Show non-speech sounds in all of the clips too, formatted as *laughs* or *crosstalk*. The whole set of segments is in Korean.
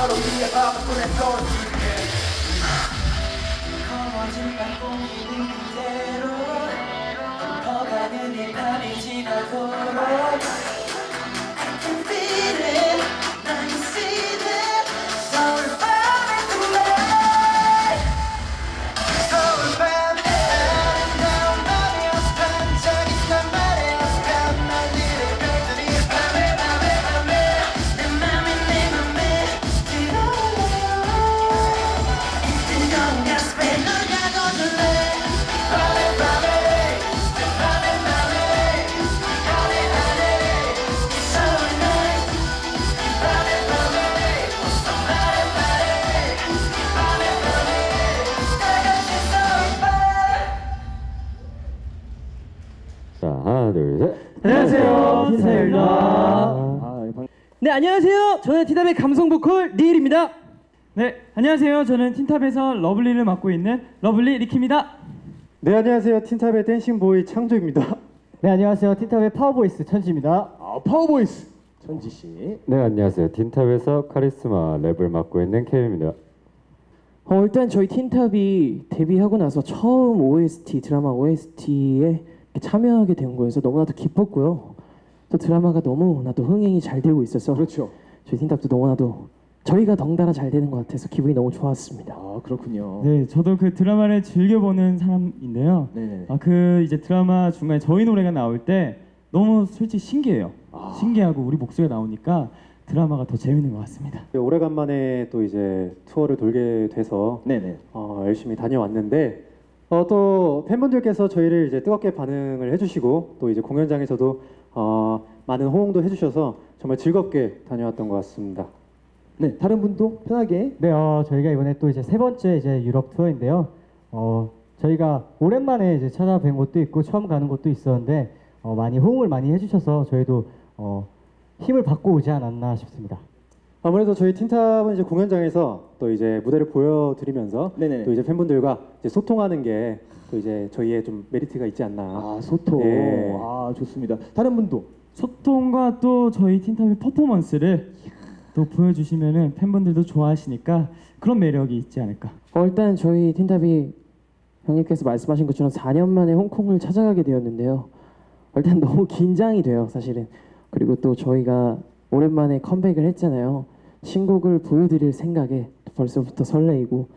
여전히 네 안녕하세요. 저는 티탑의 감성 보컬 리일입니다. 네, 안녕하세요. 저는 틴탑에서 러블리를 맡고 있는 러블리 리키입니다. 네 안녕하세요 틴탑의 댄싱 보이 창조입니다. 네 안녕하세요. 티탑의 파워보이스 천지입니다. 아 파워보이스 천지 씨. 네 안녕하세요. 틴탑에서 카리스마 랩을 맡고 있는 케이입니다. 어, 일단 저희 틴탑이 데뷔하고 나서 처음 OST 드라마 OST에 참여하게 된 거여서 너무나도 기뻤고요. 또 드라마가 너무나도 흥행이 잘 되고 있어서 그렇죠. 저희 틴탑도 너무나도 저희가 덩달아 잘 되는 것 같아서 기분이 너무 좋았습니다. 아 그렇군요. 네, 저도 그 드라마를 즐겨 보는 사람인데요. 네. 아, 그 이제 드라마 중간에 저희 노래가 나올 때 너무 솔직히 신기해요. 아. 신기하고 우리 목소리가 나오니까 드라마가 더 재밌는 것 같습니다. 오래간만에 또 이제 투어를 돌게 돼서 네네. 어, 열심히 다녀왔는데 어, 또 팬분들께서 저희를 이제 뜨겁게 반응을 해주시고 또 이제 공연장에서도 어, 많은 호응도 해주셔서 정말 즐겁게 다녀왔던 것 같습니다. 네 다른 분도 편하게. 네 어, 저희가 이번에 또 이제 세 번째 이제 유럽 투어인데요. 어 저희가 오랜만에 이제 찾아뵌 곳도 있고 처음 가는 곳도 있었는데 어, 많이 호응을 많이 해주셔서 저희도 어, 힘을 받고 오지 않았나 싶습니다. 아무래도 저희 틴탑은 이제 공연장에서 또 이제 무대를 보여드리면서 네네. 또 이제 팬분들과 이제 소통하는 게 또 이제 저희의 좀 메리트가 있지 않나. 아 소통. 네. 아 좋습니다. 다른 분도. 소통과 또 저희 틴탑의 퍼포먼스를 또 보여주시면은 팬분들도 좋아하시니까 그런 매력이 있지 않을까. 어, 일단 저희 틴탑이 형님께서 말씀하신 것처럼 4년 만에 홍콩을 찾아가게 되었는데요. 일단 너무 긴장이 돼요, 사실은. 그리고 또 저희가 오랜만에 컴백을 했잖아요. 신곡을 보여드릴 생각에 벌써부터 설레이고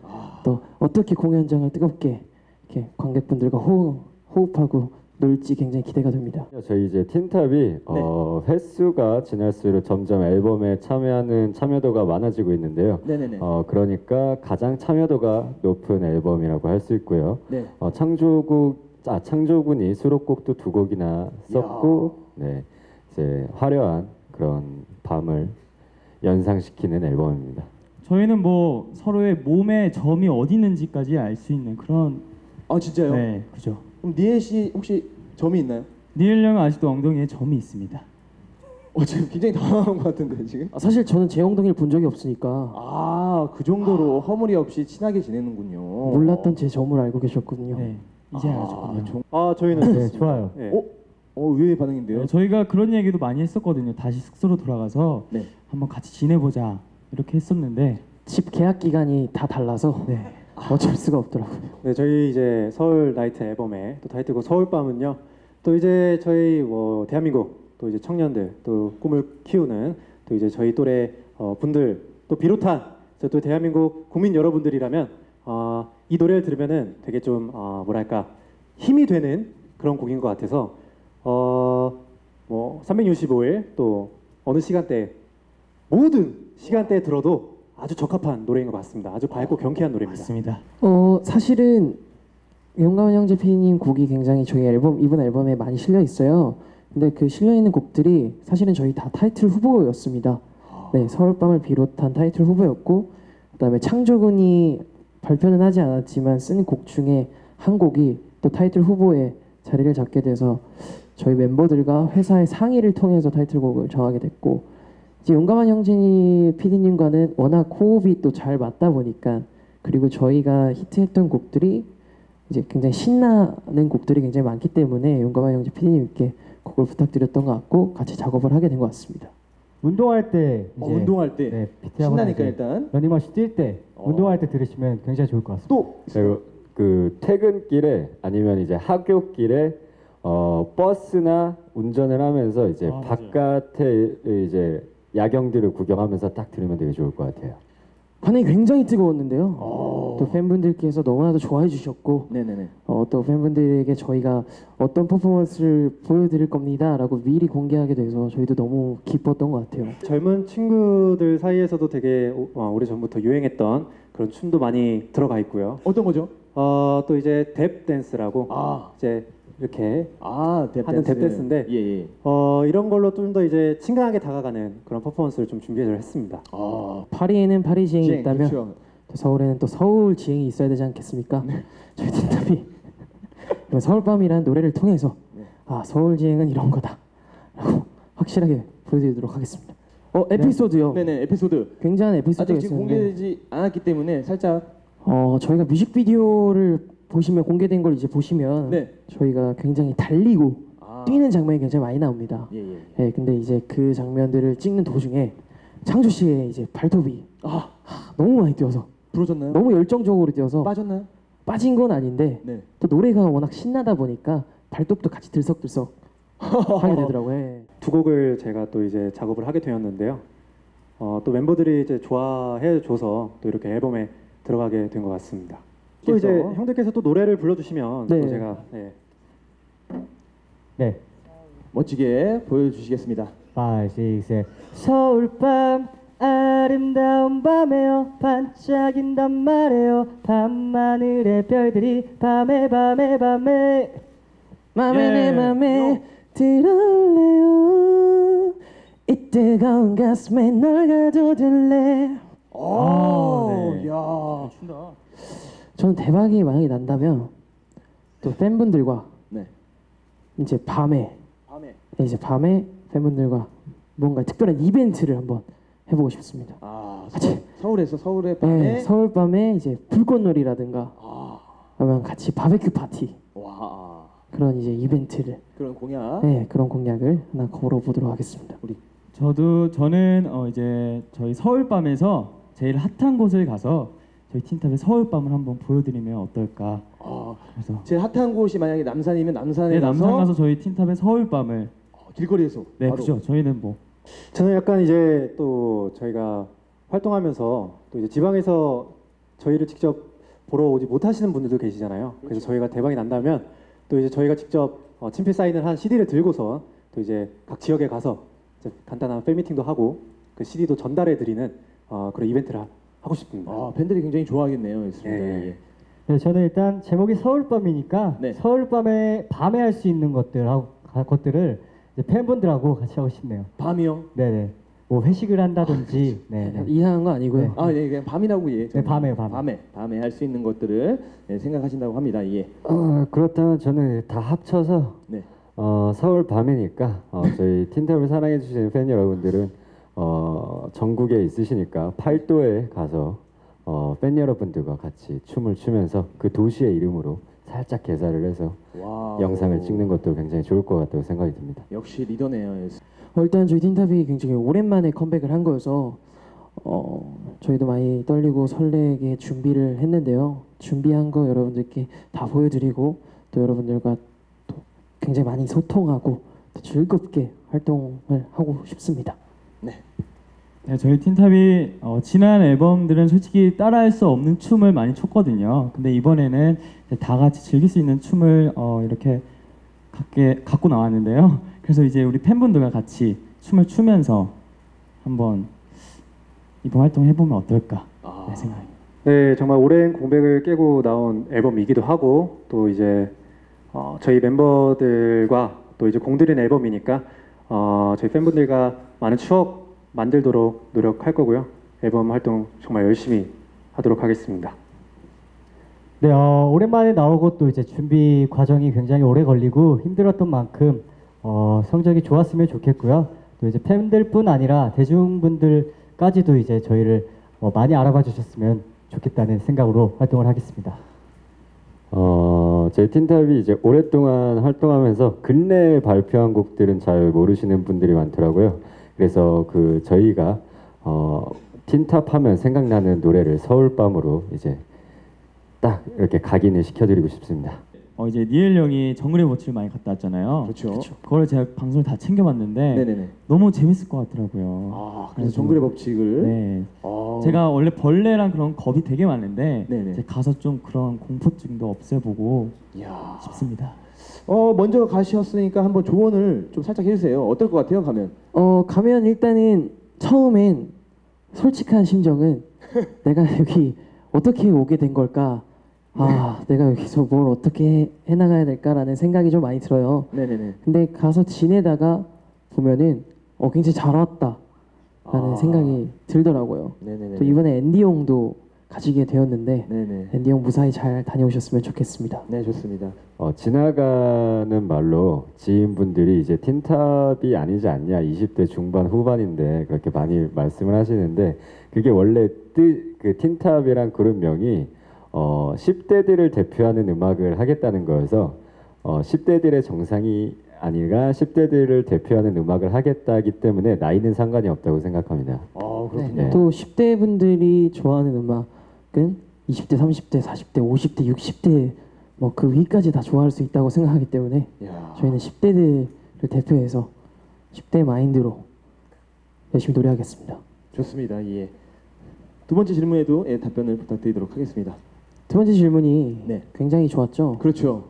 또 어떻게 공연장을 뜨겁게 이렇게 관객분들과 호흡, 호흡하고 놀지 굉장히 기대가 됩니다. 저희 이제 틴탑이 어, 횟수가 지날수록 점점 앨범에 참여하는 참여도가 많아지고 있는데요. 네네네. 어, 그러니까 가장 참여도가 높은 앨범이라고 할 수 있고요. 네. 어, 창조국 아 창조군이 수록곡도 두 곡이나 썼고 네 이제 화려한 그런 밤을 연상시키는 앨범입니다. 저희는 뭐 서로의 몸에 점이 어디 있는지까지 알 수 있는 그런 아 진짜요? 네, 그죠. 그럼 니엘 씨 혹시 점이 있나요? 니엘 형은 아직도 엉덩이에 점이 있습니다. 어 지금 굉장히 당황한 것 같은데 지금. 아, 사실 저는 제 엉덩이를 본 적이 없으니까 아, 그 정도로 허물이 없이 친하게 지내는군요. 몰랐던 제 점을 알고 계셨거든요. 네, 이제 알았거든요. 정... 아 저희는 네, 좋아요. 네. 어? 어, 의외의 반응인데요. 네, 저희가 그런 얘기도 많이 했었거든요. 다시 숙소로 돌아가서 네. 한번 같이 지내보자 이렇게 했었는데 집 계약 기간이 다 달라서 네. 어쩔 수가 없더라고요. 네, 저희 이제 서울 나이트 앨범의 또 타이틀곡 서울밤은요. 또 이제 저희 뭐 대한민국 또 이제 청년들 또 꿈을 키우는 또 이제 저희 또래 어, 분들 또 비롯한 저또 대한민국 국민 여러분들이라면 어, 이 노래를 들으면은 되게 좀 어, 뭐랄까 힘이 되는 그런 곡인 것 같아서 어 뭐 365일 또 어느 시간대 모든 시간대에 들어도 아주 적합한 노래인 것 같습니다. 아주 밝고 경쾌한 노래입니다. 맞습니다. 어 사실은 용감한 형제 피디님 곡이 굉장히 저희 앨범 이번 앨범에 많이 실려 있어요. 근데 그 실려 있는 곡들이 사실은 저희 다 타이틀 후보였습니다. 네, 서울밤을 비롯한 타이틀 후보였고 그다음에 창조군이 발표는 하지 않았지만 쓴 곡 중에 한 곡이 또 타이틀 후보에 자리를 잡게 돼서 저희 멤버들과 회사의 상의를 통해서 타이틀곡을 정하게 됐고 이제 용감한 형제니 PD님과는 워낙 호흡이 또 잘 맞다 보니까 그리고 저희가 히트했던 곡들이 이제 굉장히 신나는 곡들이 굉장히 많기 때문에 용감한 형제 PD님께 곡을 부탁드렸던 것 같고 같이 작업을 하게 된 것 같습니다. 운동할 때 이제 어, 운동할 때 네, PT 신나니까 이제 일단 러닝머신 뛸때 어. 운동할 때 들으시면 굉장히 좋을 것 같습니다. 또 그리고 그 퇴근길에 아니면 이제 학교길에 어, 버스나 운전을 하면서 이제 아. 바깥에 이제 야경들을 구경하면서 딱 들으면 되게 좋을 것 같아요. 반응이 굉장히 뜨거웠는데요. 어. 또 팬분들께서 너무나도 좋아해 주셨고 네네네. 어, 또 팬분들에게 저희가 어떤 퍼포먼스를 보여드릴 겁니다라고 미리 공개하게 돼서 저희도 너무 기뻤던 것 같아요. 젊은 친구들 사이에서도 되게 오- 오래 전부터 유행했던 그런 춤도 많이 들어가 있고요. 어떤 거죠? 어, 또 이제 뎁 댄스라고 아. 이제 이렇게 아, 뎁 하는 댄스. 뎁 댄스인데. 예, 예. 어, 이런 걸로 좀 더 이제 친근하게 다가가는 그런 퍼포먼스를 좀 준비를 했습니다. 아, 파리에는 파리 지행이 지행, 있다면 그렇죠. 또 서울에는 또 서울 지행이 있어야 되지 않겠습니까? *laughs* 저희 팀답이 이번 서울밤이라는 노래를 통해서 네. 아 서울 지행은 이런 거다라고 확실하게 보여드리도록 하겠습니다. 어 에피소드요. 네네, 에피소드. 굉장한 에피소드가 아직 지금 있었는데 공개되지 않았기 때문에 살짝 어 저희가 뮤직비디오를 보시면 공개된 걸 이제 보시면 네. 저희가 굉장히 달리고 아. 뛰는 장면이 굉장히 많이 나옵니다. 예, 예. 예, 근데 이제 그 장면들을 찍는 도중에 창조 씨의 이제 발톱이 아, 하, 너무 많이 뛰어서 부러졌나요? 너무 열정적으로 뛰어서 빠졌나요? 빠진 건 아닌데 네. 또 노래가 워낙 신나다 보니까 발톱도 같이 들썩들썩 *laughs* 하게 되더라고요. 예. 두 곡을 제가 또 이제 작업을 하게 되었는데요. 어, 또 멤버들이 이제 좋아해 줘서 또 이렇게 앨범에 들어가게 된 것 같습니다. 또 이제? 형들께서 또 노래를 불러주시면 네. 또 제가 네, 네. 멋지게 보여주시겠습니다. 5, 6, 7 서울 밤 아름다운 밤에요 반짝인단 말이에요 밤하늘의 별들이 밤에 밤에 밤에 맘에 예. 내 맘에 들어올래요 이 뜨거운 가슴에 널 가둬둘래 오, 네. 야. 춘다. 저는 대박이 만약에 난다면 또 팬분들과 네. 이제 밤에 밤에. 이제 밤에 팬분들과 뭔가 특별한 이벤트를 한번 해보고 싶습니다. 아, 같이. 서, 서울에서 서울의 밤에. 네, 서울 밤에 이제 불꽃놀이라든가 아, 아니면 같이 바베큐 파티 와. 그런 이제 이벤트를 그런 공약. 네 그런 공약을 하나 걸어보도록 하겠습니다. 우리 저도 저는 어 이제 저희 서울 밤에서 제일 핫한 곳을 가서 저희 틴탑의 서울 밤을 한번 보여드리면 어떨까. 아, 그래서 제일 핫한 곳이 만약에 남산이면 남산에 네, 가서, 남산 가서 저희 틴탑의 서울 밤을 어, 길거리에서 네 바로. 그죠. 저희는 뭐 저는 약간 이제 또 저희가 활동하면서 또 이제 지방에서 저희를 직접 보러 오지 못하시는 분들도 계시잖아요. 그래서 저희가 대박이 난다면 또 이제 저희가 직접 어, 친필 사인을 한 CD를 들고서 또 이제 각 지역에 가서 이제 간단한 팬미팅도 하고 그 CD도 전달해 드리는 어, 그런 이벤트를 하- 하고 싶습니다. 아, 팬들이 굉장히 좋아하겠네요. 있습니다. 예. 예. 네, 저는 일단 제목이 서울밤이니까 네. 서울밤에 밤에 할 수 있는 것들 하고 가- 것들을 이제 팬분들하고 같이 하고 싶네요. 밤이요? 네네. 뭐 회식을 한다든지. 네 네. 이상한 거 아니고요. 네. 아, 예, 그냥 밤이라고 예. 밤에요, 밤에. 밤에 밤에 할 수 있는 것들을 예, 생각하신다고 합니다. 예. 어, 그렇다면 저는 다 합쳐서 네. 어, 서울 밤이니까 어, 저희 *laughs* 틴탑을 사랑해 주시는 팬 여러분들은 어, 전국에 있으시니까 팔도에 가서 어, 팬 여러분들과 같이 춤을 추면서 그 도시의 이름으로 살짝 개사를 해서 와우. 영상을 찍는 것도 굉장히 좋을 것 같다고 생각이 듭니다. 역시 리더네요. 예. 어, 일단 저희 틴탑이 굉장히 오랜만에 컴백을 한 거여서 어, 저희도 많이 떨리고 설레게 준비를 했는데요. 준비한 거 여러분들께 다 보여드리고 또 여러분들과 또 굉장히 많이 소통하고 또 즐겁게 활동을 하고 싶습니다. 네, 저희 틴탑이 어, 지난 앨범들은 솔직히 따라할 수 없는 춤을 많이 췄거든요. 근데 이번에는 다 같이 즐길 수 있는 춤을 어, 이렇게 갖게, 갖고 나왔는데요. 그래서 이제 우리 팬분들과 같이 춤을 추면서 한번 이번 활동 해보면 어떨까 아. 네, 생각합니다. 네, 정말 오랜 공백을 깨고 나온 앨범이기도 하고 또 이제 어, 저희 멤버들과 또 이제 공들인 앨범이니까 어, 저희 팬분들과 많은 추억 만들도록 노력할 거고요. 앨범 활동 정말 열심히 하도록 하겠습니다. 네, 어, 오랜만에 나오고 또 이제 준비 과정이 굉장히 오래 걸리고 힘들었던 만큼 어, 성적이 좋았으면 좋겠고요. 또 이제 팬들뿐 아니라 대중분들까지도 이제 저희를 어, 많이 알아봐 주셨으면 좋겠다는 생각으로 활동을 하겠습니다. 어, 저희 틴탑이 이제 오랫동안 활동하면서 근래에 발표한 곡들은 잘 모르시는 분들이 많더라고요. 그래서 그 저희가 어, 틴탑 하면 생각나는 노래를 서울밤으로 이제 딱 이렇게 각인을 시켜드리고 싶습니다. 어 이제 니엘 형이 정글의 워치를 많이 갔다 왔잖아요. 그렇죠. 그걸 제가 방송을 다 챙겨봤는데 네네네. 너무 재밌을 것 같더라고요. 아, 그래서 그래서 정글의 법칙을. 네. 아, 제가 원래 벌레랑 그런 겁이 되게 많은데 네네. 이제 가서 좀 그런 공포증도 없애보고 이야. 싶습니다. 어 먼저 가셨으니까 한번 조언을 좀 살짝 해주세요. 어떨 것 같아요 가면? 어 가면 일단은 처음엔 솔직한 심정은 *laughs* 내가 여기 어떻게 오게 된 걸까? 아 내가 여기서 뭘 어떻게 해 나가야 될까라는 생각이 좀 많이 들어요. 네네네. 근데 가서 지내다가 보면은 어 굉장히 잘 왔다 라는 아. 생각이 들더라고요. 네네네. 또 이번에 앤디 형도 가지게 되었는데 네네. 앤디 형 무사히 잘 다녀오셨으면 좋겠습니다. 네 좋습니다. 어, 지나가는 말로 지인분들이 이제 틴탑이 아니지 않냐 20대 중반 후반인데 그렇게 많이 말씀을 하시는데 그게 원래 뜻, 그 틴탑이란 그룹명이 어, 10대들을 대표하는 음악을 하겠다는 거여서 어, 10대들의 정상이 아니라 10대들을 대표하는 음악을 하겠다기 때문에 나이는 상관이 없다고 생각합니다. 아 네. 그렇군요. 또 10대 분들이 좋아하는 음악은 20대, 30대, 40대, 50대, 60대 뭐 그 위까지 다 좋아할 수 있다고 생각하기 때문에 이야. 저희는 10대들을 대표해서 10대 마인드로 열심히 노래하겠습니다. 좋습니다. 예. 두 번째 질문에도 예, 답변을 부탁드리도록 하겠습니다. 두 번째 질문이 네. 굉장히 좋았죠. 그렇죠.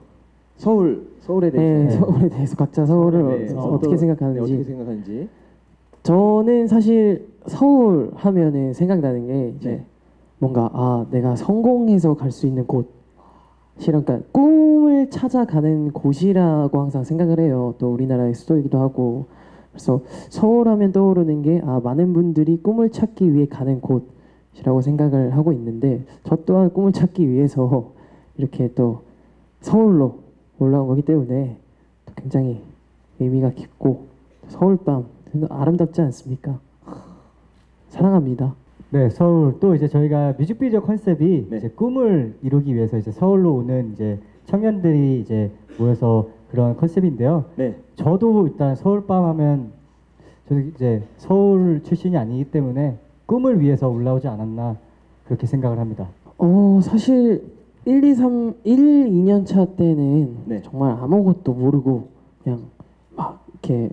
서울 서울에 네, 대해서 서울에 대해서 각자 서울을 네, 어, 어떤- 어떻게 생각하는지 네, 어떻게 생각하는지. 저는 사실 서울 하면은 생각나는 게 이제 네. 뭔가 아 내가 성공해서 갈 수 있는 곳 그러니까 꿈을 찾아가는 곳이라고 항상 생각을 해요. 또 우리나라의 수도이기도 하고 그래서 서울 하면 떠오르는 게 아 많은 분들이 꿈을 찾기 위해 가는 곳이라고 생각을 하고 있는데 저 또한 꿈을 찾기 위해서 이렇게 또 서울로 올라온 거기 때문에 또 굉장히 의미가 깊고 서울밤 아름답지 않습니까? 사랑합니다. 네, 서울 또 이제 저희가 뮤직비디오 컨셉이 네. 이제 꿈을 이루기 위해서 이제 서울로 오는 이제 청년들이 이제 모여서 그런 컨셉인데요. 네. 저도 일단 서울밤 하면 저도 이제 서울 출신이 아니기 때문에 꿈을 위해서 올라오지 않았나 그렇게 생각을 합니다. 어 사실 1, 2, 3, 1, 2년 차 때는 네. 정말 아무것도 모르고 그냥 막 이렇게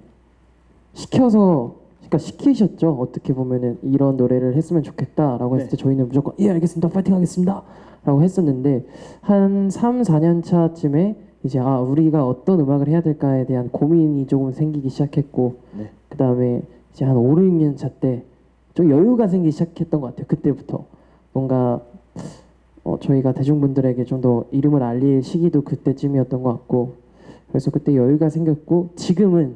시켜서 그러니까 시키셨죠. 어떻게 보면은 이런 노래를 했으면 좋겠다라고 했을 네. 때 저희는 무조건 예 알겠습니다. 파이팅 하겠습니다. 라고 했었는데 한 3, 4년 차쯤에 이제 아 우리가 어떤 음악을 해야 될까에 대한 고민이 조금 생기기 시작했고 네. 그 다음에 이제 한 5, 6년 차 때 좀 여유가 생기기 시작했던 것 같아요. 그때부터 뭔가 어, 저희가 대중분들에게 좀 더 이름을 알릴 시기도 그때쯤이었던 것 같고 그래서 그때 여유가 생겼고 지금은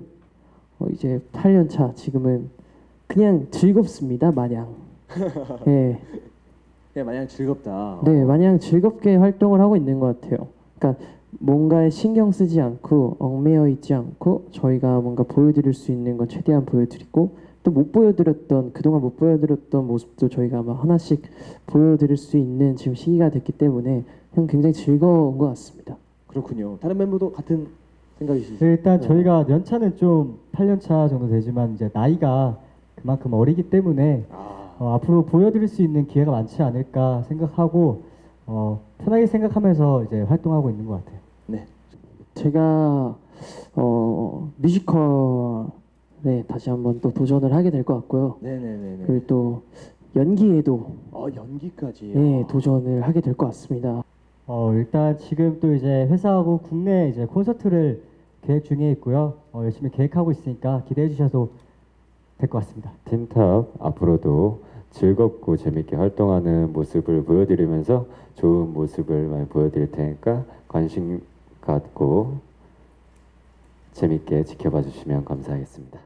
어, 이제 8년 차 지금은 그냥 즐겁습니다 마냥 *laughs* 예, 네, 마냥 즐겁다. 네 마냥 즐겁게 활동을 하고 있는 것 같아요. 그러니까 뭔가에 신경 쓰지 않고 얽매여 있지 않고 저희가 뭔가 보여드릴 수 있는 건 최대한 보여드리고 또 못 보여드렸던 그동안 못 보여드렸던 모습도 저희가 아마 하나씩 보여드릴 수 있는 지금 시기가 됐기 때문에 그냥 굉장히 즐거운 것 같습니다. 그렇군요. 다른 멤버도 같은 생각이시죠? 네, 일단 네. 저희가 연차는 좀 8년차 정도 되지만 이제 나이가 그만큼 어리기 때문에 아, 어, 앞으로 보여드릴 수 있는 기회가 많지 않을까 생각하고 어, 편하게 생각하면서 이제 활동하고 있는 것 같아요. 네. 제가 어, 뮤지컬 에 다시 한번 또 도전을 하게 될 것 같고요. 네네네네. 그리고 또 연기에도 어 연기까지. 예, 도전을 하게 될 것 같습니다. 어, 일단 지금 또 이제 회사하고 국내 이제 콘서트를 계획 중에 있고요. 어, 열심히 계획하고 있으니까 기대해 주셔도 될 것 같습니다. 틴탑 앞으로도 즐겁고 재밌게 활동하는 모습을 보여드리면서 좋은 모습을 많이 보여드릴 테니까 관심 갖고 재밌게 지켜봐 주시면 감사하겠습니다.